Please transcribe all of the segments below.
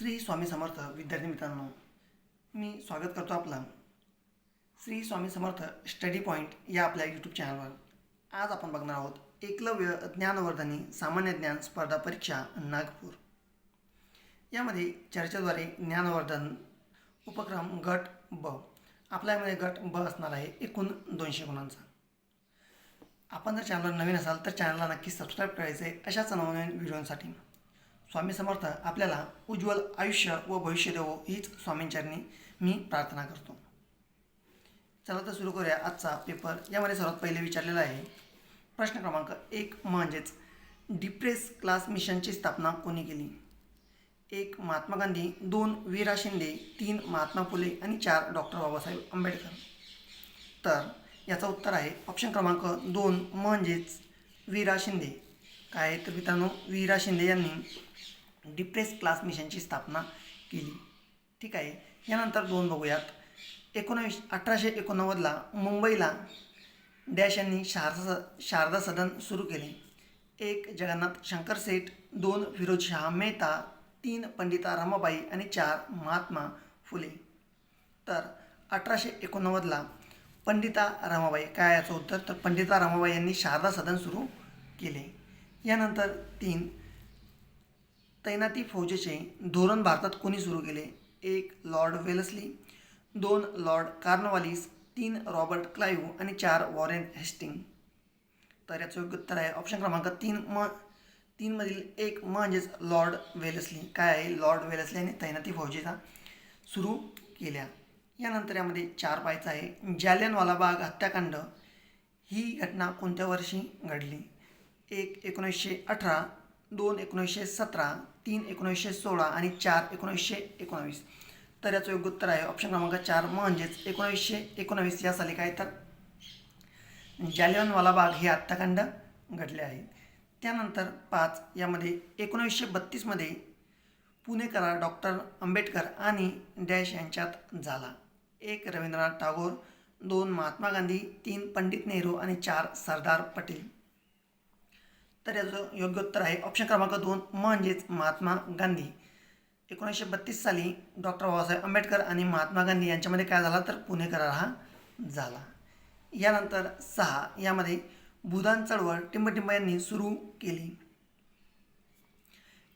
श्री स्वामी समर्थ विद्यार्थी मित्रांनो मी स्वागत करतो आपला. श्री स्वामी समर्थ स्टडी पॉईंट या आपल्या यूट्यूब चॅनलवर आज आपण बघणार आहोत एकलव्य ज्ञानवर्धनी सामान्य ज्ञान स्पर्धा परीक्षा नागपूर. यामध्ये चर्चेद्वारे ज्ञानवर्धन उपक्रम गट ब. आपल्यामध्ये गट ब असणार आहे एकूण दोनशे गुणांचा. आपण जर चॅनलवर नवीन असाल तर चॅनलला नक्की सबस्क्राईब करायचं आहे अशाच नवनवीन व्हिडिओंसाठी स्वामी समर्थ आपल्याला उज्ज्वल आयुष्य व भविष्य देवो हीच स्वामींचरणी मी प्रार्थना करतो. चला तर सुरू करूया आजचा पेपर. यामध्ये सर्वात पहिले विचारलेला आहे प्रश्न क्रमांक एक म्हणजेच डिप्रेस क्लास मिशनची स्थापना कोणी केली? एक महात्मा गांधी दोन वीरा शिंदे तीन महात्मा फुले आणि चार डॉक्टर बाबासाहेब आंबेडकर. तर याचं उत्तर आहे ऑप्शन क्रमांक दोन म्हणजेच वीरा शिंदे. काय तर मित्रांनो वीरा शिंदे यांनी डिप्रेस क्लास मिशनची स्थापना केली. ठीक आहे? यानंतर दोन बघूयात. एकोणावीस अठराशे एकोणनव्वदला मुंबईला डॅश यांनी शारदा शारदा सदन सुरू केले. एक जगन्नाथ शंकर सेठ. दोन फिरोज शहा मेहता. तीन पंडिता रमाबाई आणि चार महात्मा फुले. तर अठराशे एकोणनव्वदला पंडिता रमाबाई. काय याचं उत्तर? तर पंडिता रमाबाई यांनी शारदा सदन सुरू केले. यानंतर तीन तैनाती फौजेचे धोरण भारतात कोणी सुरू केले? एक लॉर्ड वेलस्ली. दोन लॉर्ड कार्नवालिस. तीन रॉबर्ट क्लायू आणि चार वॉरेन हेस्टिंग. तर याचं योग्य उत्तर आहे ऑप्शन क्रमांक तीन म तीनमधील एक म्हणजेच लॉर्ड वेलस्ली. काय आहे? लॉर्ड वेलस्ली आणि तैनाती फौजेचा सुरू केल्या. यानंतर यामध्ये चार पाहायचं आहे. जालियनवाला बाग हत्याकांड. ही घटना कोणत्या वर्षी घडली? एक एकोणीसशे अठरा. दोन एकोणीसशे सतरा तीन एकोणीसशे सोळा आणि चार एकोणीसशे एकोणावीस. तर याचं योग्य उत्तर आहे. ऑप्शन क्रमांक चार म्हणजेच एकोणीसशे एकोणावीस या साली काय तर जालियनवाला बाग हे हत्याकांड घडले आहे. त्यानंतर पाच यामध्ये एकोणीसशे बत्तीसमध्ये पुणे करार डॉक्टर आंबेडकर आणि डॅश यांच्यात झाला. एक रवींद्रनाथ टागोर दोन महात्मा गांधी तीन पंडित नेहरू आणि चार सरदार पटेल. तर याचं योग्य उत्तर आहे. ऑप्शन क्रमांक दोन म्हणजेच महात्मा गांधी. एकोणीसशे बत्तीस साली डॉक्टर बाबासाहेब आंबेडकर आणि महात्मा गांधी यांच्यामध्ये काय झाला तर पुणे करार हा झाला. यानंतर सहा यामध्ये भूदान चळवळ टिंबटिंब यांनी सुरू केली.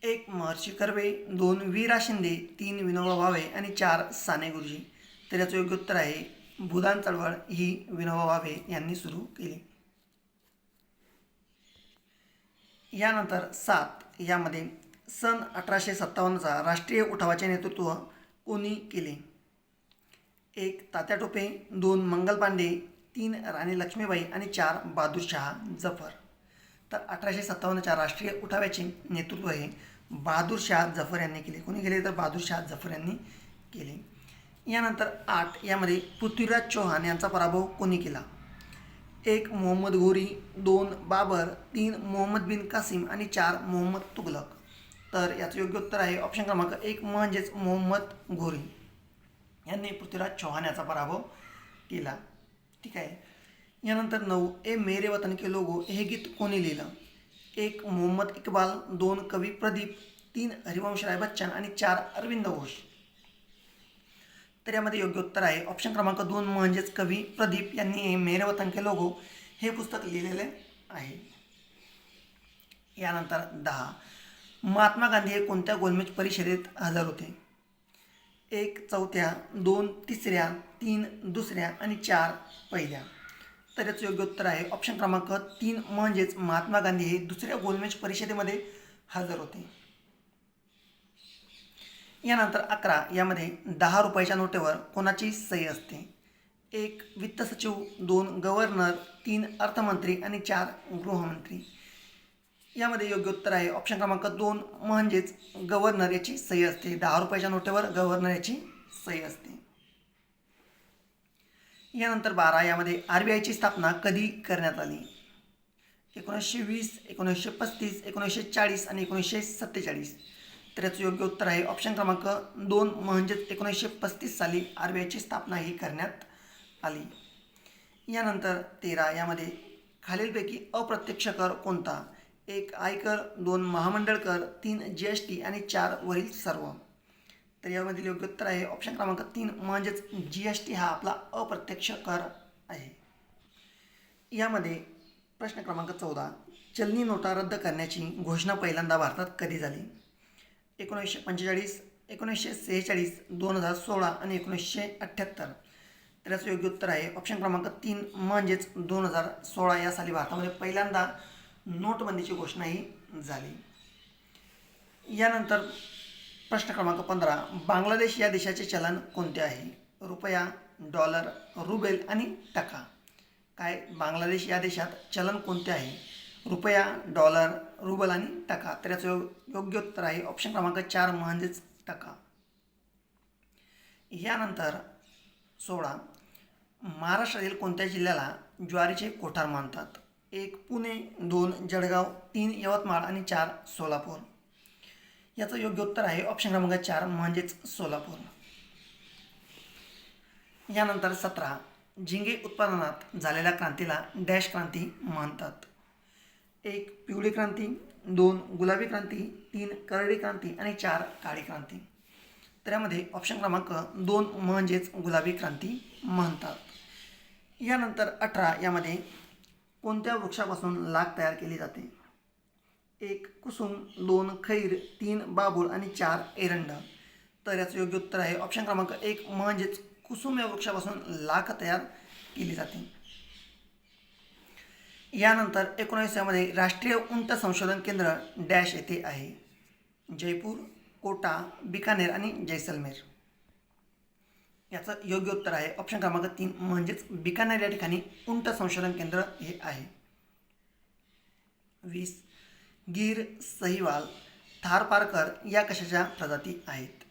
एक महर्षी कर्वे दोन वीरा शिंदे तीन विनोबा भावे आणि चार साने गुरुजी. तर याचं योग्य उत्तर आहे भूदान चळवळ ही विनोबा भावे यांनी सुरू केली. यानंतर सात यामध्ये सन अठराशे सत्तावन्नचा राष्ट्रीय उठावाचे नेतृत्व कोणी केले? एक तात्या टोपे दोन मंगल पांडे तीन राणी लक्ष्मीबाई आणि चार बहादूरशहा जफर. तर अठराशे सत्तावन्नच्या राष्ट्रीय उठाव्याचे नेतृत्व हे बहादूरशहा जफर यांनी केले. कोणी केले तर बहादूरशहा जफर यांनी केले. यानंतर आठ यामध्ये पृथ्वीराज चौहान यांचा पराभव कोणी केला? एक मोहम्मद घोरी दोन बाबर तीन मोहम्मद बिन कासिम आणि चार मोहम्मद तुगलक. तर याचं योग्य उत्तर आहे ऑप्शन क्रमांक एक म्हणजेच मोहम्मद घोरी यांनी पृथ्वीराज चौहान याचा पराभव केला. ठीक आहे. यानंतर नऊ ए मेरे वतन के लोगो हे गीत कोणी लिहिलं? एक मोहम्मद इक्बाल दोन कवी प्रदीप तीन हरिवंश राय बच्चन आणि चार अरविंद घोष. तर यामध्ये योग्य उत्तर आहे. ऑप्शन क्रमांक दोन म्हणजेच कवी प्रदीप यांनी हे मेरे वतन के लोगो हे पुस्तक लिहिलेले आहे. यानंतर दहा. महात्मा गांधी हे कोणत्या गोलमेज परिषदेत हजर होते? एक चौथ्या दोन तिसऱ्या तीन दुसऱ्या आणि चार पहिल्या. तर याचं योग्य उत्तर आहे. ऑप्शन क्रमांक तीन म्हणजेच महात्मा गांधी हे दुसऱ्या गोलमेज परिषदेमध्ये हजर होते. यानंतर अकरा यामध्ये दहा रुपयाच्या नोटेवर कोणाची सही असते? एक वित्त सचिव दोन गव्हर्नर तीन अर्थमंत्री आणि चार गृहमंत्री. यामध्ये योग्य उत्तर आहे. ऑप्शन क्रमांक दोन म्हणजेच गव्हर्नर याची सही असते. दहा रुपयाच्या नोटेवर गव्हर्नर याची सही असते. यानंतर बारा यामध्ये आर बी आयची स्थापना कधी करण्यात आली? एकोणीसशे वीस एकोणीसशे पस्तीस एकोणीसशे चाळीस आणि एकोणीसशे सत्तेचाळीस. तर याचं योग्य उत्तर आहे. ऑप्शन क्रमांक दोन म्हणजेच एकोणीसशे पस्तीस साली आर बी आयची स्थापना ही करण्यात आली. यानंतर तेरा यामध्ये खालीलपैकी अप्रत्यक्ष कर कोणता? एक आयकर दोन महामंडळ कर तीन जी एस टी आणि चार वरील सर्व. तर यामधील योग्य उत्तर आहे. ऑप्शन क्रमांक तीन म्हणजेच जी एस टी हा आपला अप्रत्यक्ष कर आहे. यामध्ये प्रश्न क्रमांक चौदा चलनी नोटा रद्द करण्याची घोषणा पहिल्यांदा भारतात कधी झाली? एकोणीसशे पंचेचाळीस एकोणीसशे सेहेचाळीस दोन हजार सोळा आणि एकोणीसशे अठ्ठ्याहत्तर. तर याचं योग्य उत्तर आहे ऑप्शन क्रमांक तीन म्हणजेच दोन हजार सोळा या साली भारतामध्ये पहिल्यांदा नोटबंदीची घोषणा ही झाली. यानंतर प्रश्न क्रमांक पंधरा बांगलादेश या देशाचे चलन कोणते आहे? रुपया डॉलर रुबेल आणि टका. काय बांगलादेश या देशात चलन कोणते आहे? रुपया डॉलर रुबल आणि टका. तर याचं योग्य उत्तर आहे ऑप्शन क्रमांक चार म्हणजेच टका. यानंतर सोळा महाराष्ट्रातील कोणत्या जिल्ह्याला ज्वारीचे कोठार मानतात? एक पुणे दोन जळगाव तीन यवतमाळ आणि चार सोलापूर. याचं योग्य उत्तर आहे ऑप्शन क्रमांक चार म्हणजेच सोलापूर. यानंतर सतरा. झिंगे उत्पादनात झालेल्या क्रांतीला डॅश क्रांती म्हणतात. एक पिवळी क्रांती दोन गुलाबी क्रांती तीन करडी क्रांती आणि चार काळी क्रांती. तर यामध्ये ऑप्शन क्रमांक दोन म्हणजेच गुलाबी क्रांती म्हणतात. यानंतर अठरा यामध्ये कोणत्या वृक्षापासून लाख तयार केली जाते? एक कुसुम दोन खैर तीन बाबूळ आणि चार एरंड. तर याचं योग्य उत्तर आहे ऑप्शन क्रमांक एक म्हणजेच कुसुम या वृक्षापासून लाख तयार केली जाते. यानंतर एकोणीसशेमध्ये राष्ट्रीय उंट संशोधन केंद्र डॅश येथे आहे. जयपूर कोटा बिकानेर आणि जैसलमेर. याचं योग्य उत्तर आहे. ऑप्शन क्रमांक तीन म्हणजेच बिकानेर या ठिकाणी उंट संशोधन केंद्र हे आहे. वीस गीर सहिवाल थारपारकर या कशाच्या प्रजाती आहेत?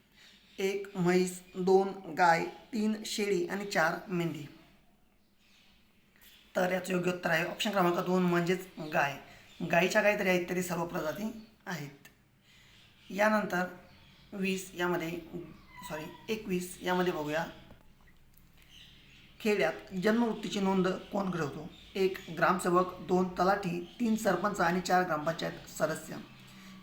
एक म्हैस दोन गाय तीन शेळी आणि चार मेंढी. तर याचं योग्य उत्तर आहे. ऑप्शन क्रमांक दोन म्हणजेच गाय. गायीच्या गाय तरी आहेत तरी सर्व प्रजाती आहेत. यानंतर वीस यामध्ये सॉरी एकवीस यामध्ये बघूया. खेड्यात जन्मवृत्तीची नोंद कोण घडवतो? एक ग्रामसेवक दोन तलाठी तीन सरपंच आणि चार ग्रामपंचायत सदस्य.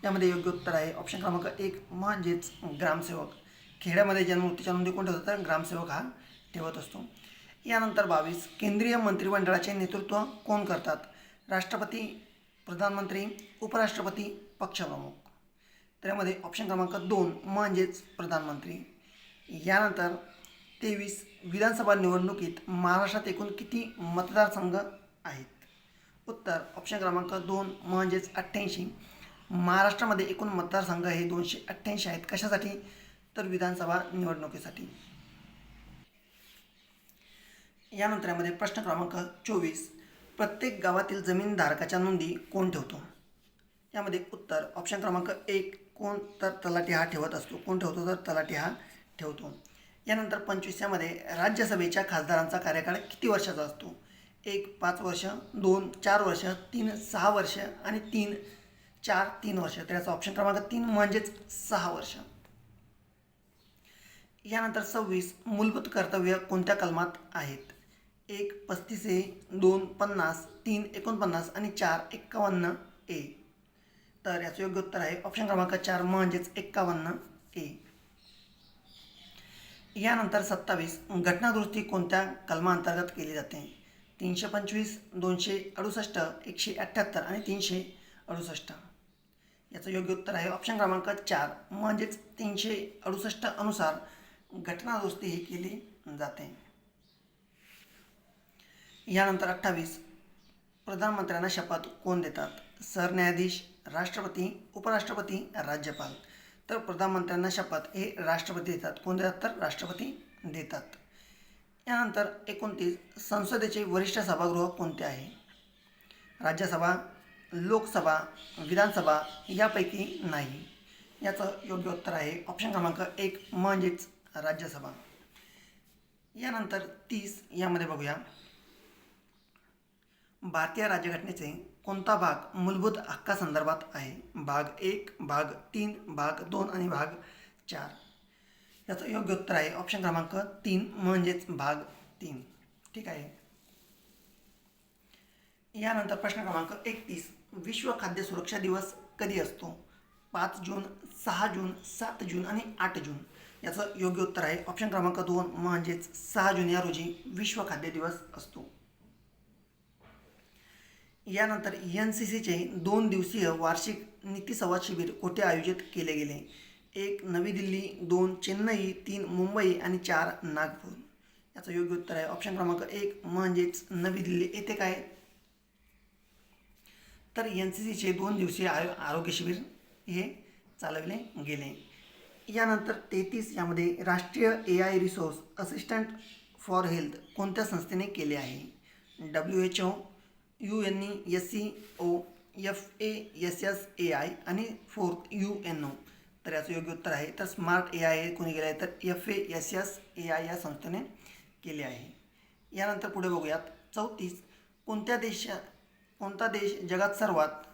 यामध्ये योग्य उत्तर आहे. ऑप्शन क्रमांक एक म्हणजेच ग्रामसेवक. खेड्यामध्ये जन्मवृत्तीच्या नोंदी कोण ठेवतो तर ग्रामसेवक हा ठेवत असतो. यानंतर बावीस केंद्रीय मंत्रिमंडळाचे नेतृत्व कोण करतात? राष्ट्रपती प्रधानमंत्री उपराष्ट्रपती पक्षप्रमुख. तर यामध्ये ऑप्शन क्रमांक दोन म्हणजेच प्रधानमंत्री. यानंतर तेवीस विधानसभा निवडणुकीत महाराष्ट्रात एकूण किती मतदारसंघ आहेत? उत्तर ऑप्शन क्रमांक दोन म्हणजेच अठ्ठ्याऐंशी. महाराष्ट्रामध्ये एकूण मतदारसंघ हे दोनशे अठ्ठ्याऐंशी आहेत. कशासाठी? तर विधानसभा निवडणुकीसाठी. यानंतर यामध्ये प्रश्न क्रमांक चोवीस. प्रत्येक गावातील जमीनधारकाच्या नोंदी कोण ठेवतो? यामध्ये उत्तर ऑप्शन क्रमांक एक कोण तर तलाठी हा ठेवत असतो. कोण ठेवतो तर तलाठी हा ठेवतो. यानंतर पंचवीसच्यामध्ये राज्यसभेच्या खासदारांचा कार्यकाळ किती वर्षाचा असतो? एक पाच वर्ष दोन चार वर्ष तीन सहा वर्ष आणि तीन चार तीन वर्ष. तर याचा ऑप्शन क्रमांक तीन म्हणजेच सहा वर्ष. यानंतर सव्वीस मूलभूत कर्तव्य कोणत्या कलमात आहेत? एक पस्तीस ए दोन पन्नास तीन एकोणपन्नास आणि चार एक्कावन्न ए. तर याचं योग्य उत्तर आहे ऑप्शन क्रमांक चार म्हणजेच एक्कावन्न ए. यानंतर सत्तावीस घटनादुरुस्ती कोणत्या कलमांतर्गत केली जाते? तीनशे पंचवीस दोनशे अडुसष्ट एकशे अठ्ठ्याहत्तर आणि तीनशे अडुसष्ट. याचं योग्य उत्तर आहे ऑप्शन क्रमांक चार म्हणजेच तीनशे अडुसष्ट अनुसार घटनादुरुस्ती ही केली जाते. यानंतर अठ्ठावीस. प्रधानमंत्र्यांना शपथ कोण देतात? सरन्यायाधीश राष्ट्रपती उपराष्ट्रपती राज्यपाल. तर प्रधानमंत्र्यांना शपथ हे राष्ट्रपती देतात. कोण देतात? तर राष्ट्रपती देतात. यानंतर एकोणतीस. संसदेचे वरिष्ठ सभागृह कोणते आहे? राज्यसभा लोकसभा विधानसभा यापैकी नाही. याचं योग्य उत्तर आहे ऑप्शन क्रमांक एक म्हणजेच राज्यसभा. यानंतर तीस. यामध्ये बघूया. भारतीय राज्यघटनेचे कोणता भाग मूलभूत हक्कासंदर्भात आहे? भाग एक भाग तीन भाग दोन आणि भाग चार. याचं योग्य उत्तर आहे ऑप्शन क्रमांक तीन म्हणजेच भाग तीन. ठीक आहे? यानंतर प्रश्न क्रमांक एकतीस. विश्व खाद्य सुरक्षा दिवस कधी असतो? पाच जून सहा जून सात जून आणि आठ जून. याचं योग्य उत्तर आहे ऑप्शन क्रमांक दोन म्हणजेच सहा जून या रोजी विश्व खाद्य दिवस असतो. यानंतर एन सी सीचे दोन दिवसीय वार्षिक नीतीसंवाद शिबिर कोठे आयोजित केले गेले? एक नवी दिल्ली दोन चेन्नई तीन मुंबई आणि चार नागपूर. याचं योग्य उत्तर आहे. ऑप्शन क्रमांक एक म्हणजेच नवी दिल्ली. येथे काय? तर एन सी सीचे दोन दिवसीय आयो आरोग्य शिबिर हे चालवले गेले. यानंतर तेहतीस यामध्ये राष्ट्रीय A I resource assistant for health कोणत्या संस्थेने केले आहे? W H O U N E S C O F A S S A I आणि फोर्थ यू एन ओ. तर याचं योग्य उत्तर आहे. तर स्मार्ट ए आय कोणी केलं आहे तर F A S S A I या संस्थेने केले आहे. यानंतर पुढे बघूयात. चौतीस. कोणत्या देशा कोणता देश जगात सर्वात